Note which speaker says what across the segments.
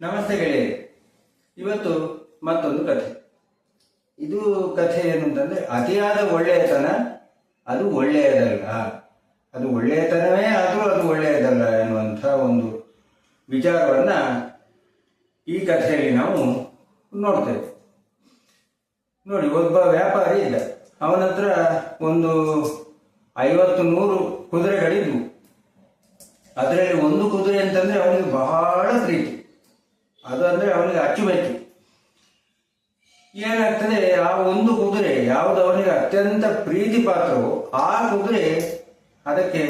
Speaker 1: ನಮಸ್ತೆ ಗೆಳೆಯರೆ ಇವತ್ತು ಮತ್ತೊಂದು ಕಥೆ. ಇದು ಕಥೆ ಏನು ಅಂತಂದ್ರೆ ಅತಿಯಾದ ಒಳ್ಳೆಯತನ, ಅದು ಒಳ್ಳೆಯದಲ್ಲ. ಅದು ಒಳ್ಳೆಯತನವೇ ಆದರೂ ಅದು ಒಳ್ಳೆಯದಲ್ಲ ಎನ್ನುವಂಥ ಒಂದು ವಿಚಾರವನ್ನ ಈ ಕಥೆಯಲ್ಲಿ ನಾವು ನೋಡ್ತೇವೆ. ನೋಡಿ, ಒಬ್ಬ ವ್ಯಾಪಾರಿ ಇದ್ದ. ಅವನ ಹತ್ರ ಒಂದು ಐವತ್ತು ನೂರು ಕುದುರೆಗಳಿದ್ವು. ಅದರಲ್ಲಿ ಒಂದು ಕುದುರೆ ಅಂತಂದ್ರೆ ಅವನಿಗೆ ಬಹಳ ಪ್ರೀತಿ. ಅದು ಅಂದ್ರೆ ಅವನಿಗೆ ಅಚ್ಚುಮೆಚ್ಚು ಏನಾಗ್ತದೆ, ಆ ಒಂದು ಕುದುರೆ ಯಾವುದು ಅವನಿಗೆ ಅತ್ಯಂತ ಪ್ರೀತಿ ಪಾತ್ರವೋ ಆ ಕುದುರೆ ಅದಕ್ಕೆ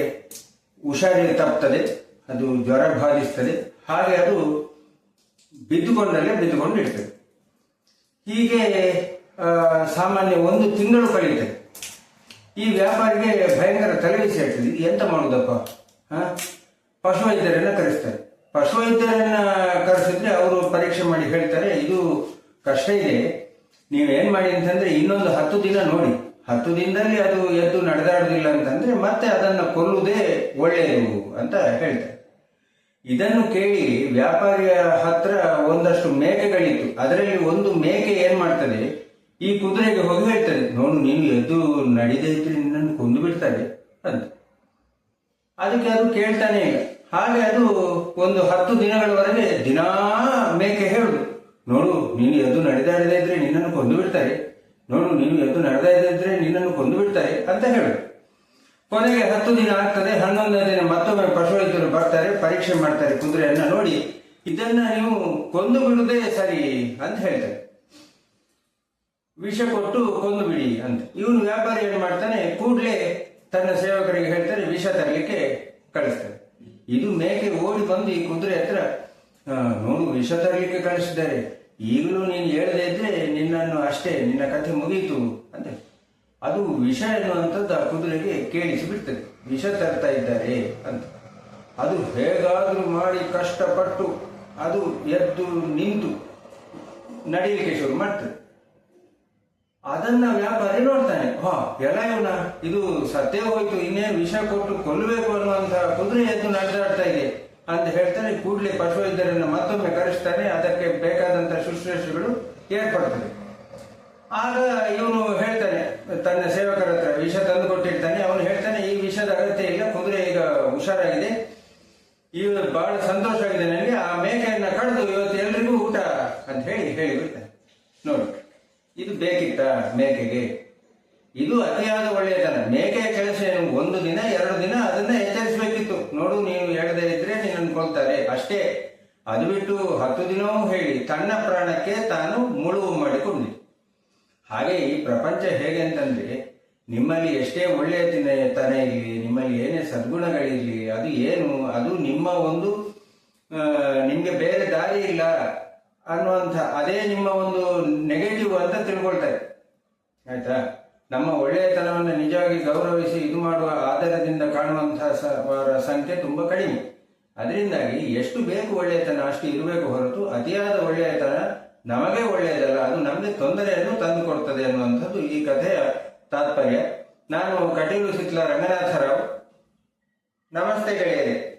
Speaker 1: ಹುಷಾರಿಗೆ ತಪ್ತದೆ ಅದು ಜ್ವರ ಬಾಧಿಸ್ತದೆ, ಹಾಗೆ ಅದು ಬಿದ್ದುಕೊಂಡಲ್ಲೇ ಬಿದ್ದುಕೊಂಡಿರ್ತದೆ ಹೀಗೆ ಸಾಮಾನ್ಯ ಒಂದು ತಿಂಗಳು ಕಳೀತದೆ ಈ ವ್ಯಾಪಾರಿಗೆ ಭಯಂಕರ ತಲೆಬಿಸಿ ಆಗ್ತದೆ. ಎಂತ ಮಾಡುದಪ್ಪ? ಹ? ಪಶುವೈದ್ಯರನ್ನ ಕರೆಸ್ತಾರೆ. ಪಶುವೈದ್ಯರನ್ನ ಕರೆಸಿದ್ರೆ ಅವರು ಪರೀಕ್ಷೆ ಮಾಡಿ ಹೇಳ್ತಾರೆ, ಇದು ಕಷ್ಟ ಇದೆ. ನೀವೇನ್ ಮಾಡಿ ಅಂತಂದ್ರೆ ಇನ್ನೊಂದು ಹತ್ತು ದಿನ ನೋಡಿ. ಹತ್ತು ದಿನದಲ್ಲಿ ಅದು ಎದ್ದು ನಡೆದಾಡುದಿಲ್ಲ ಅಂತಂದ್ರೆ ಮತ್ತೆ ಅದನ್ನು ಕೊಲ್ಲುವುದೇ ಒಳ್ಳೆಯದು ಅಂತ ಹೇಳ್ತಾರೆ. ಇದನ್ನು ಕೇಳಿ ವ್ಯಾಪಾರಿಯ ಹತ್ರ ಒಂದಷ್ಟು ಮೇಕೆಗಳಿತ್ತು. ಅದರಲ್ಲಿ ಒಂದು ಮೇಕೆ ಏನ್ ಮಾಡ್ತದೆ, ಈ ಕುದುರೆಗೆ ಹೋಗಿ ಹೇಳ್ತದೆ, ನೋಡು, ನೀನು ಎದ್ದು ನಡಿದೇ ಇದ್ರೆ ನಿನ್ನನ್ನು ಕೊಂದು ಬಿಡ್ತಾರೆ ಅಂತ. ಅದಕ್ಕೆ ಅದು ಕೇಳ್ತಾನೆ ಇಲ್ಲ. ಹಾಗೆ ಅದು ಒಂದು ಹತ್ತು ದಿನಗಳವರೆಗೆ ದಿನಾ ಮೇಕೆ ಹೇಳುದು. ನೋಡು, ನೀನು ಎದ್ದು ನಡೆದಾಡದೇ ಇದ್ರೆ ನಿನ್ನನ್ನು ಕೊಂದು ಬಿಡ್ತಾರೆ. ನೋಡು, ನೀನು ಎದ್ದು ನಡೆದಾ ಇದ್ರೆ ನಿನ್ನನ್ನು ಕೊಂದು ಬಿಡ್ತಾರೆ ಅಂತ ಹೇಳು ಕೊನೆಗೆ ಹತ್ತು ದಿನ ಆಗ್ತದೆ, ಹನ್ನೊಂದನೇ ದಿನ ಮತ್ತೊಮ್ಮೆ ಪಶುವೈದ್ಯರು ಬರ್ತಾರೆ, ಪರೀಕ್ಷೆ ಮಾಡ್ತಾರೆ ಕುದುರೆಯನ್ನ ನೋಡಿ. ಇದನ್ನ ನೀವು ಕೊಂದು ಬಿಡುದೇ ಸರಿ ಅಂತ ಹೇಳ್ತಾರೆ. ವಿಷ ಕೊಟ್ಟು ಕೊಂದು ಬಿಡಿ ಅಂತ. ಇವನು ವ್ಯಾಪಾರಿ ಏನ್ ಮಾಡ್ತಾನೆ, ಕೂಡಲೇ ತನ್ನ ಸೇವಕರಿಗೆ ಹೇಳ್ತಾರೆ, ವಿಷ ತರಲಿಕ್ಕೆ ಕಳಿಸ್ತಾರೆ ಇದು ಮೇಕೆ ಓಡಿ ಬಂದು ಈ ಕುದುರೆ ಹತ್ರ "ಆ, ನೋಡು ವಿಷ ತರಲಿಕ್ಕೆ ಕಳಿಸಿದ್ದಾರೆ ಈಗಲೂ ನೀನು ಹೇಳದೇ ಇದ್ರೆ ನಿನ್ನನ್ನು ಅಷ್ಟೇ ನಿನ್ನ ಕಥೆ ಮುಗೀತು ಅಂತ ಅದು ವಿಷ ಎನ್ನುವಂಥದ್ದು ಆ ಕುದುರೆಗೆ ಕೇಳಿಸಿ ಬಿಡ್ತದೆ ವಿಷ ತರ್ತಾ ಇದ್ದಾರೆ ಅಂತ. ಅದು ಹೇಗಾದರೂ ಮಾಡಿ ಕಷ್ಟಪಟ್ಟು ಅದು ಎದ್ದು ನಿಂತು ನಡೀಲಿಕ್ಕೆ ಶುರು ಮಾಡ್ತದೆ. ಅದನ್ನ ವ್ಯಾಪಾರಿ ನೋಡ್ತಾನೆ. ಹಾ, ಎಲ್ಲ ಇವನ, ಇದು ಸತ್ಯ ಹೋಯ್ತು ಇನ್ನೇನು ವಿಷ ಕೊಟ್ಟು ಕೊಲ್ಲಬೇಕು ಅನ್ನುವಂತಹ ಕುದುರೆ ಎದ್ದು ನಡೆದಾಡ್ತಾ ಇದೆ ಅಂತ ಹೇಳ್ತಾನೆ. ಕೂಡಲೇ ಪಶುವೈದ್ಯರನ್ನು ಮತ್ತೊಮ್ಮೆ ಕರೆಸ್ತಾನೆ. ಅದಕ್ಕೆ ಬೇಕಾದಂತಹ ಶುಶ್ರೂಷೆಗಳು ಏರ್ಪಡ್ತದೆ ಆಗ ಇವನು ಹೇಳ್ತಾನೆ, ತನ್ನ ಸೇವಕರ ಹತ್ರ ವಿಷ ತಂದು ಕೊಟ್ಟಿರ್ತಾನೆ. ಅವನು ಹೇಳ್ತಾನೆ, ಈ ವಿಷದ ಅಗತ್ಯ ಇಲ್ಲ, ಕುದುರೆ ಈಗ ಹುಷಾರಾಗಿದೆ. ಇವ ಬಹಳ ಸಂತೋಷ ಆಗಿದೆ ನನಗೆ. ಆ ಮೇಕೆಯನ್ನ ಕಡಿದು ಇವತ್ತು ಎಲ್ರಿಗೂ ಊಟ ಅಂತ ಹೇಳಿ ಹೇಳಿಬಿಡ್ತಾನೆ. ನೋಡಿ. ಇದು ಬೇಕಿತ್ತ? ಮೇಕೆಗೆ. ಇದು ಅತಿಯಾದ ಒಳ್ಳೆಯದಲ್ಲ. ಮೇಕೆಯ ಕೆಲಸ ಏನು ಒಂದು ದಿನ, ಎರಡು ದಿನ ಅದನ್ನ ಎಚ್ಚರಿಸಬೇಕಿತ್ತು. ನೋಡು, ನೀವು ಹೇಳದೇ ಇದ್ರೆ ನೀನು ಅನ್ಕೊಳ್ತಾರೆ ಅಷ್ಟೇ. ಅದು ಬಿಟ್ಟು ಹತ್ತು ದಿನವೂ ಹೇಳಿ, ತನ್ನ ಪ್ರಾಣಕ್ಕೆ ತಾನು ಮುಳುವು ಮಾಡಿಕೊಂಡಿತು. ಹಾಗೆ ಈ ಪ್ರಪಂಚ ಹೇಗೆ ಅಂತಂದ್ರೆ, ನಿಮ್ಮಲ್ಲಿ ಎಷ್ಟೇ ಒಳ್ಳೆಯ ತನ ಇರಲಿ, ನಿಮ್ಮಲ್ಲಿ ಏನೇ ಸದ್ಗುಣಗಳಿರಲಿ, ಅದು ಏನು, ಅದು ನಿಮ್ಮ ಒಂದು ನಿಮ್ಗೆ ಬೇರೆ ದಾರಿ ಇಲ್ಲ. ಅನ್ನುವಂಥ ಅದೇ ನಿಮ್ಮ ಒಂದು ನೆಗೆಟಿವ್ ಅಂತ ತಿಳ್ಕೊಳ್ತಾರೆ. ಆಯ್ತಾ? ನಮ್ಮ ಒಳ್ಳೆಯತನವನ್ನು ನಿಜವಾಗಿ ಗೌರವಿಸಿ ಇದು ಮಾಡುವ ಆಧಾರದಿಂದ ಕಾಣುವಂತಹ ಸಂಖ್ಯೆ ತುಂಬಾ ಕಡಿಮೆ. ಅದರಿಂದಾಗಿ ಎಷ್ಟು ಬೇಕು ಒಳ್ಳೆಯತನ, ಅಷ್ಟು ಇರಬೇಕು ಹೊರತು ಅತಿಯಾದ ಒಳ್ಳೆಯತನ ನಮಗೆ ಒಳ್ಳೆಯದಲ್ಲ, ಅದು ನಮಗೆ ತೊಂದರೆಯನ್ನು ತಂದು ಕೊಡ್ತದೆ ಅನ್ನುವಂಥದ್ದು ಈ ಕಥೆಯ ತಾತ್ಪರ್ಯ. ನಾನು ಕಟೀಲು ಸಿತ್ಲ ರಂಗನಾಥರಾವ್ ನಮಸ್ತೆ ಗೆಳೆಯರೇ.